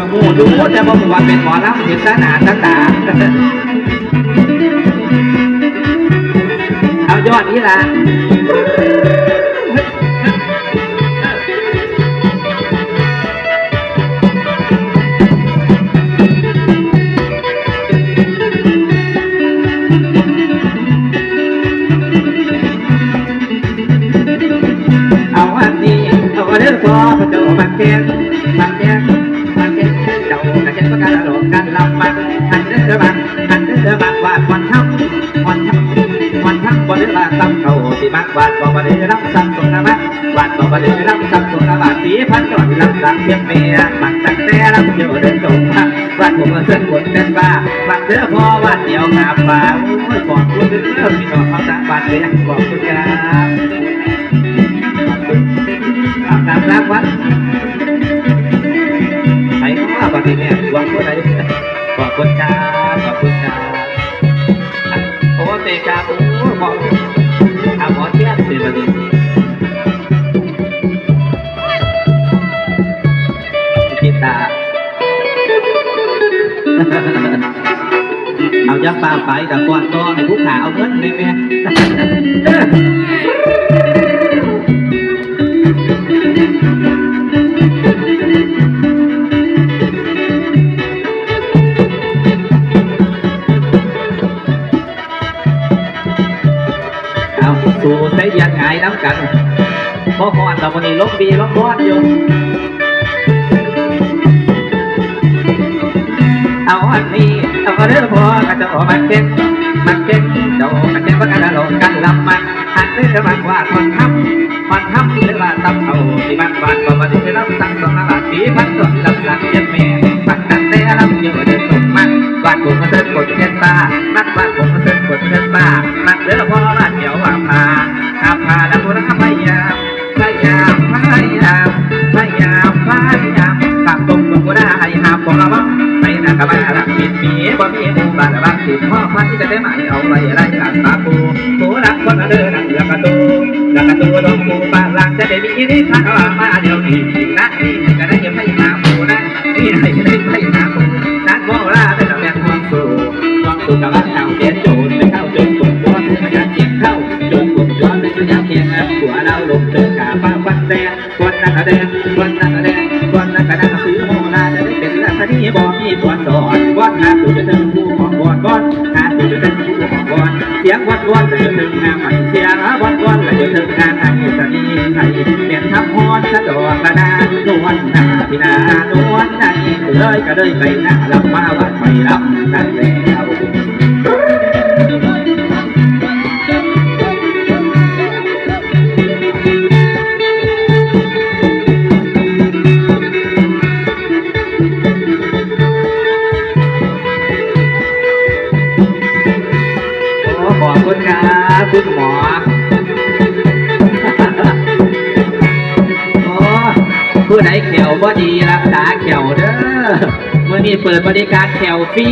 ก็หูดูแต่บ่ว่าเป็นหมอลำเห็นตาหนาตาตาเอายอดนี้ละเอาอันนี้เอาเรื่องพอำเขาที่มักวาดบ่บ่ได้รับซ้ำสงนะมักวาดบ่บ่ได้รับซ้ำสงนะบาดสีพันก่อนรับสังเพียงเมียมันตั้งแต่รับเกี่ยวเดินตรงมาวาดผมเส้นบนเป็นบ้าบังเด้อพอวาดเดียวขาบ้าโอ้ยบอกคุณเด้อพี่น้องเขาตาบาดเลยบอกคุณครับอาบน้ำล้างวัดใครว่าปฏิเนี่ยวังว่าไหนขอบคุณครับขอบคุณครับโอ้เตกาโอ้บอก กีตาเอายักษ์ปลาไปแต่ก่อนก็ให้ผู้ขาเอาเงินได้ไหม สู่ใช้ยันไงน้ำกันเพราะหอนเราวันนี้ลบบีลบรอดอยู่เอาอันนี้เอาเรื่องพอกระเจ้ามันเก็บมันเก็บเจ้ากระเจ้าว่ากันหลงกันลำมันหันเรื่องมันว่าคนทำคนทำเรื่องว่าตั้งเอาที่มันวาดก็มาที่รับสั่งสองบาทสีพันตัวลำสั่งเย็นแม่ บ้านบ้านติดพ่อพันที่จะได้หมายเอาไปไล่หลังตาปูปูรักคนเดินนั่งเรือกระตูเรือกระตูดงปูบ้านหลังจะได้มีนิทานว่ามาเดี๋ยวนี้นักนี่ก็ได้ยังไม่หาปูนะนี่ให้ได้ไปหาปูนักโมราได้ทำแม่ความสูความสูกับบ้านเอาเปลี่ยนโจรไปเข้าโจรกดตัวพยานเก็บเข้าโจรกดย้อนในพยานเพียงหัวเราลงเจอกาฟ้าฟันแดงคนนักแดงคนนักแดงคนนักแดงซื้อโมราจะได้เป็นลักษณะบ่มีบวนสอนวัดหาสู่จะถึงผู้ขอ อนเสียงวัดวันจะถึงงานใหม่เสียงวัดวันจะถึงงานไทยสนีไทยเปลี่ยนทับฮอนสะดอกกระดานนวลนาพินานวลใจเลยก็เลยไปหน้าลำมาวัดไม่รับนั่นแล้ว ขอบคุณครับคุณหมอโอ้ผู้ใดแขวบ่ดีรักษาแขวเด้อเมื่อนี้เปิดบริการแขวฟรี